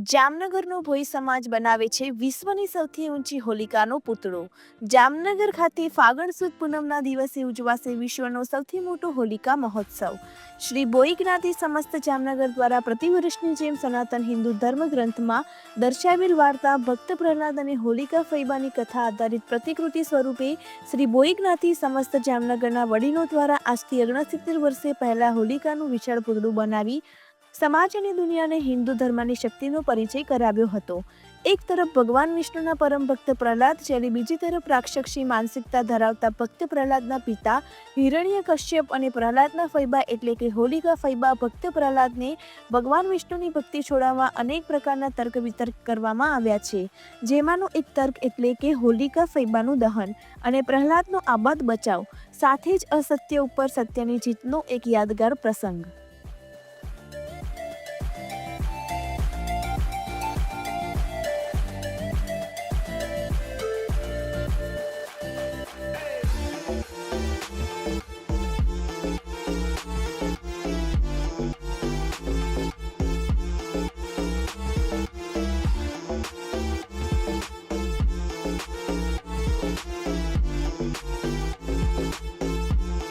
જામનગરનો ભોઈ સમાજ બનાવે છે વિશ્વની સૌથી ઊંચી હોલિકાનો પુતળો. જામનગર ખાતે ફાગણ સુદ પૂનમના દિવસે ઉજવાશે વિશ્વનો સૌથી મોટો હોલિકા મહોત્સવ. શ્રી બોઈ જ્ઞાતિ સમસ્ત જામનગર દ્વારા પ્રતિવર્ષની જેમ સનાતન હિન્દુ ધર્મ ગ્રંથમાં દર્શાવેલ વાર્તા, ભક્ત પ્રહલાદ અને હોલિકા ફૈબાની કથા આધારિત પ્રતિકૃતિ સ્વરૂપે શ્રી બોઈ જ્ઞાતિ સમસ્ત જામનગરના વડીલો દ્વારા આજથી ઓગણસિત્તેર વર્ષે પહેલા હોલિકાનું વિશાળ પુતળું બનાવી સમાજ અને દુનિયાને હિન્દુ ધર્મની શક્તિનો પરિચય કરાવ્યો હતો. એક તરફ ભગવાન વિષ્ણુના પરમ ભક્ત પ્રહલાદ, જ્યારે બીજી તરફ રાક્ષસી માનસિકતા ધરાવતા ભક્ત પ્રહલાદના પિતા હિરણ્ય કશ્યપ અને પ્રહલાદના ફૈબા એટલે કે હોલિકા ફૈબા ભક્ત પ્રહલાદને ભગવાન વિષ્ણુની ભક્તિ છોડાવવા અનેક પ્રકારના તર્ક વિતર્ક કરવામાં આવ્યા છે. જેમાંનો એક તર્ક એટલે કે હોલિકા ફૈબાનું દહન અને પ્રહલાદનો આબાદ બચાવ, સાથે જ અસત્ય ઉપર સત્યની જીતનો એક યાદગાર પ્રસંગ.